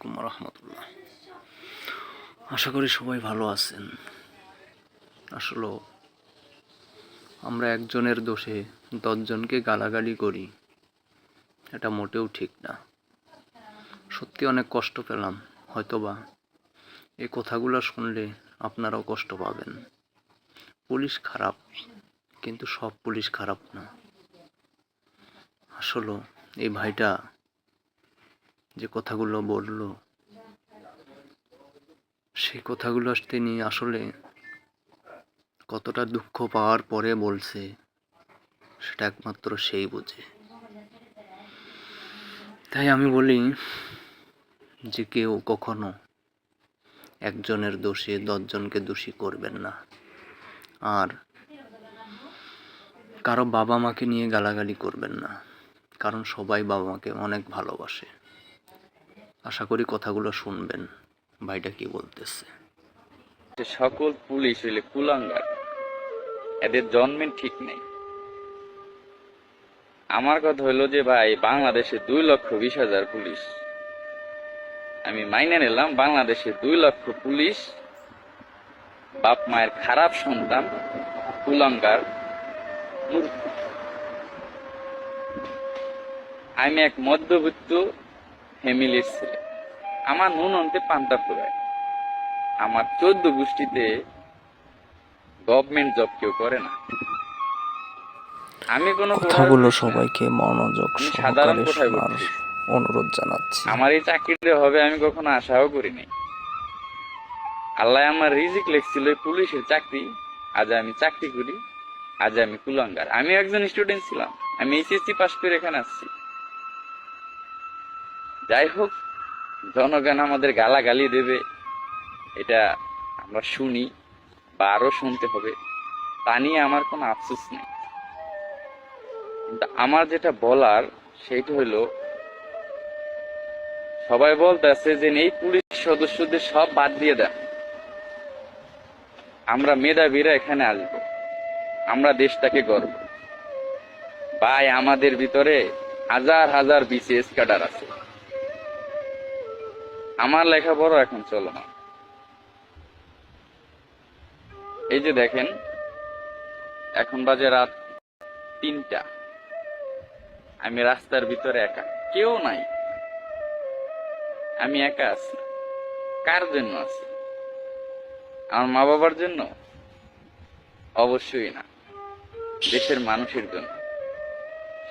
আলাইকুম রহমতুল্লাহ। আশা করি সবাই ভালো আছেন। আসলে আমরা একজনের দোষে দশজনকে গালাগালি করি, এটা মোটেও ঠিক না। সত্যি অনেক কষ্ট পেলাম, হয়তোবা এই কথাগুলো শুনলে আপনারাও কষ্ট পাবেন। পুলিশ খারাপ, কিন্তু সব পুলিশ খারাপ না। আসলে এই ভাইটা যে কথাগুলো বলল, সেই কথাগুলো তিনি আসলে কতটা দুঃখ পাওয়ার পরে বলছে, সেটা একমাত্র সেই বোঝে। তাই আমি বলি যে কেউ কখনো একজনের দোষে দশজনকে দোষী করবেন না। আর কারও বাবা মাকে নিয়ে গালাগালি করবেন না, কারণ সবাই বাবা মাকে অনেক ভালোবাসে। আশা করি কথাগুলো শুনবেন। ভাইটা কি বলতেছে? সকল পুলিশ হইলে কুলাঙ্গার, এদের জন্মের ঠিক নেই। আমার কথা হইল যে ভাই, বাংলাদেশে দুই লক্ষ বিশ হাজার পুলিশ। আমি মাইনে নিলাম, বাংলাদেশে দুই লক্ষ পুলিশ, বাপ মায়ের খারাপ সন্তান, কুলাঙ্গার। আমি এক মধ্যবিত্ত ফ্যামিলির ছেলে। আমার নুন অন্তে পান্তা ফুরায়। আমার চোদ্দ গোষ্ঠীতে গভর্নমেন্ট জব কেউ করে না। আমি কোনো কথাগুলো সবাইকে মনোযোগ সহকারে শোনার অনুরোধ জানাচ্ছি। আমার এই চাকরিটা হবে আমি কখনো আশাও করিনি আল্লাহ আমার রিজিক লেখছিল পুলিশের চাকরি। আজ আমি চাকরি করি আজ আমি কুলাঙ্গার। আমি একজন স্টুডেন্ট ছিলাম। আমি এইচএসসি পাস করে এখানে আসছি। যাই হোক জনগণ আমাদের গালাগালি দেবে, এটা আমরা শুনি বা আরও শুনতে হবে, তা নিয়ে আমার কোনো আফসোস নেই। কিন্তু আমার যেটা বলার সেইটা হলো, সবাই বলতেছে যে এই পুলিশ সদস্যদের সব বাদ দিয়ে দেন। আমরা মেধাবীরা এখানে আসব, আমরা দেশটাকে গর্ব ভাই, আমাদের ভিতরে হাজার হাজার বিসিএস ক্যাডার আছে। আমার লেখাপড়া এখন চলো না। এই যে দেখেন, এখন বাজে রাত তিনটা। আমি রাস্তার ভিতরে একা, কেউ নাই। আমি একা আছি। কার জন্য আছি? আমার মা বাবার জন্য? অবশ্যই না। দেশের মানুষের জন্য।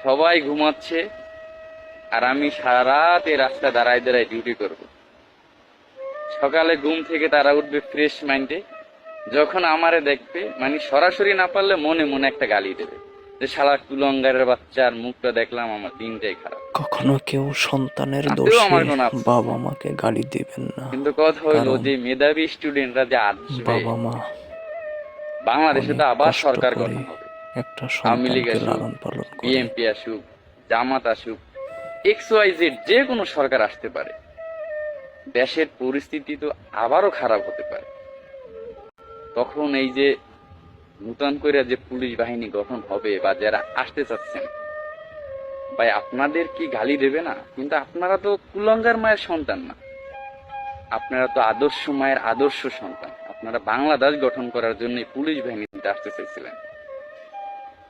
সবাই ঘুমাচ্ছে, আর আমি সারা রাত এই রাস্তা দাঁড়ায় দাঁড়ায় ডিউটি করব। সকালে ঘুম থেকে তারা উঠবে ফ্রেশ মাইন্ডে যখন আমারে দেখবে মানে সরাসরি না পারলে মনে মনে একটা গালি দেবে। যে শালা কুলঙ্গারের বাচ্চার মুখটা দেখলাম আমার দিনটাই খারাপ। কখনো কেউ সন্তানের দোষে বাবা মাকে গালি দিবেন না। কিন্তু কথা কারণ যে মেধাবী স্টুডেন্টরা যে আসবে বাবা মা বাংলাদেশে তো আবার সরকার করে গঠন হবে। একটা আওয়ামী লীগ লালন পালন বিএনপি আসুক জামাত আসুক এক্স ওয়াই জেড যে কোনো সরকার আসতে পারে। দেশের পরিস্থিতি তো আবারও খারাপ হতে পারে। তখন এই যে নূতন করে যে পুলিশ বাহিনী গঠন হবে বা যারা আসতে চাচ্ছেন, ভাই আপনাদের কি গালি দেবে না? কিন্তু আপনারা তো কুলঙ্গার মায়ের সন্তান না। আপনারা তো আদর্শ মায়ের আদর্শ সন্তান। আপনারা বাংলাদেশ গঠন করার জন্য পুলিশ বাহিনীতে আসতে চাইছিলেন।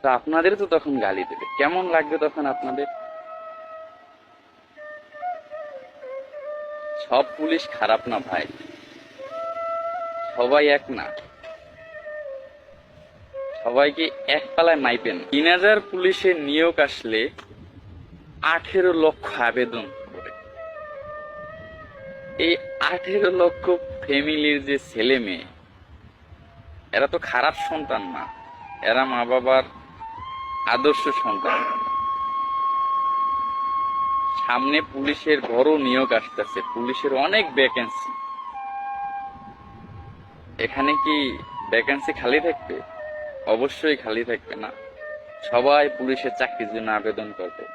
তো আপনাদের তো তখন গালি দেবে। কেমন লাগবে তখন আপনাদের? সব পুলিশ খারাপ না ভাই। সবাই এক না। সবাইকে এক পালায় মাইপেন। তিন হাজার পুলিশের নিয়োগ আসলে আঠেরো লক্ষ আবেদন করে। এই আঠেরো লক্ষ ফ্যামিলির যে ছেলে মেয়ে, এরা তো খারাপ সন্তান না। এরা মা বাবার আদর্শ সন্তান। সামনে পুলিশের বড় নিয়োগ আসতেছে। পুলিশের অনেক ভ্যাকেন্সি এখানে কি ভ্যাকেন্সি খালি থাকবে? অবশ্যই খালি থাকবে না। সবাই পুলিশের চাকরির জন্য আবেদন করবে।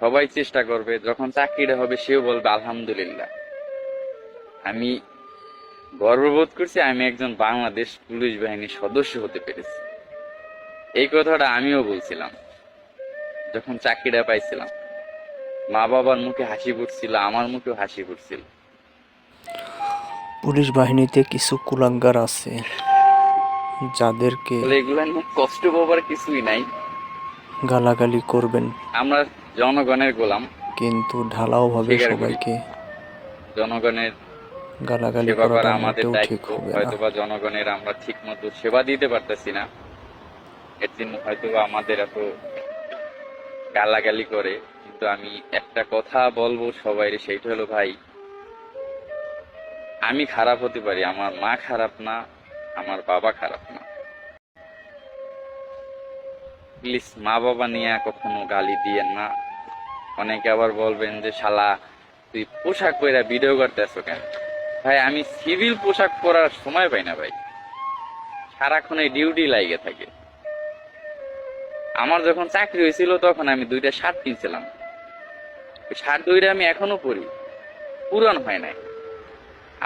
সবাই চেষ্টা করবে, যখন চাকরিটা হবে সেও বলবে, আলহামদুলিল্লাহ। আমি গর্ববোধ করছি, আমি একজন বাংলাদেশ পুলিশ বাহিনীর সদস্য হতে পেরেছি। এই কথাটা আমিও বলছিলাম, যখন চাকরিটা পাইছিলাম। মা বাবার মুখে হাসি ফুটছিল আমার মুখেও হাসি ফুটছিল। পুলিশ বাহিনীতে কিছু কুলাঙ্গার আছে যাদেরকে এগুলো নিয়ে কষ্ট পাবার কিছুই নাই। গালাগালি করবেন। আমরা জনগণের গোলাম। কিন্তু ঢালাও ভাবে সবাইকে জনগণের গালাগালি সেবা করা আমাদের ঠিক হবে হয়তো বা জনগণের আমরা ঠিক মতো সেবা দিতে পারতেছি না। এর জন্য হয়তোবা আমাদের এত গালাগালি করে। কিন্তু আমি একটা কথা বলব সবাই সেইটা হলো ভাই, আমি খারাপ হতে পারি, আমার মা খারাপ না, আমার বাবা খারাপ না। প্লিজ মা বাবা নিয়ে কখনো গালি দিয়েন না। অনেকে আবার বলবেন যে, শালা, তুই পোশাক পরে ভিডিও করতেছো কেন? ভাই, আমি সিভিল পোশাক পরার সময় পাই না ভাই। সারাক্ষণ ডিউটি লাগে থাকে। আমার যখন চাকরি হয়েছিল তখন আমি দুইটা শার্ট কিনছিলাম। শার্ট দুইটা আমি এখনও পরি পূরণ হয় নাই।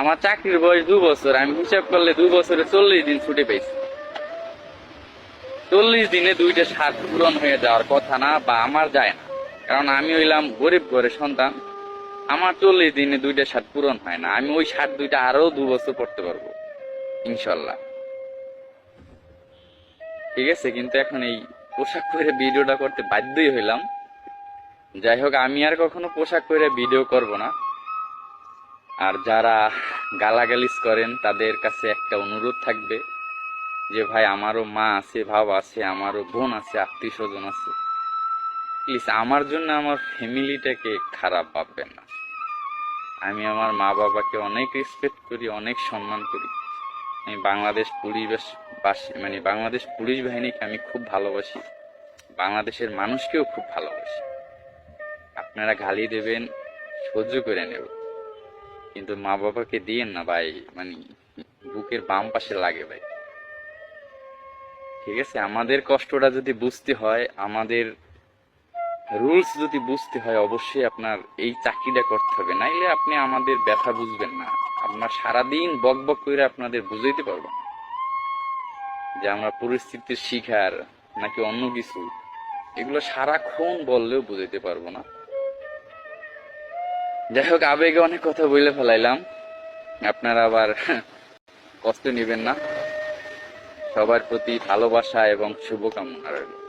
আমার চাকরির বয়স দু বছর, আমি হিসাব করলে দু বছরে চল্লিশ দিন ছুটি পেয়েছি চল্লিশ দিনে দুইটা শার্ট পূরণ হয়ে যাওয়ার কথা না বা আমার যায় না। কারণ আমি হইলাম গরিব ঘরের সন্তান। আমার চল্লিশ দিনে দুইটা শার্ট পূরণ হয় না। আমি ওই শার্ট দুইটা আরও দু বছর পড়তে পারব, ইনশাল্লাহ। ঠিক আছে, কিন্তু এখন এই পোশাক পরে ভিডিওটা করতে বাধ্যই হইলাম। যাই হোক, আমি আর কখনো পোশাক পরে ভিডিও করব না। আর যারা গালাগালিজ করেন, তাদের কাছে একটা অনুরোধ থাকবে যে, ভাই, আমারও মা আছে, ভাব আছে, আমারও বোন আছে আত্মীয় স্বজন আছে। প্লিজ আমার জন্য আমার ফ্যামিলিটাকে খারাপ ভাববেন না। আমি আমার মা বাবাকে অনেক রেসপেক্ট করি, অনেক সম্মান করি। আমি বাংলাদেশ পুলিশ বাস- মানে বাংলাদেশ পুলিশ বাহিনীকে আমি খুব ভালোবাসি। বাংলাদেশের মানুষকেও খুব ভালোবাসি। আপনারা গালি দেবেন, সহ্য করে নেব। কিন্তু মা বাবাকে দিয়েন না ভাই মানে বুকের বাম পাশে লাগে ভাই। ঠিক আছে, আমাদের কষ্টটা যদি বুঝতে হয়, আমাদের রুলস যদি বুঝতে হয়, অবশ্যই আপনার এই চাকরিটা করতে হবে। নাইলে আপনি আমাদের ব্যথা বুঝবেন না। আপনার সারাদিন বক বক করে আপনাদের বুঝাইতে পারব যে আমরা পরিস্থিতির শিকার নাকি অন্য কিছু, এগুলো সারাক্ষণ বললেও বুঝাইতে পারব না। যাই হোক আবেগে অনেক কথা বলে ফেলাইলাম। আপনারা আবার কষ্ট নেবেন না। সবার প্রতি ভালোবাসা এবং শুভকামনা রইল।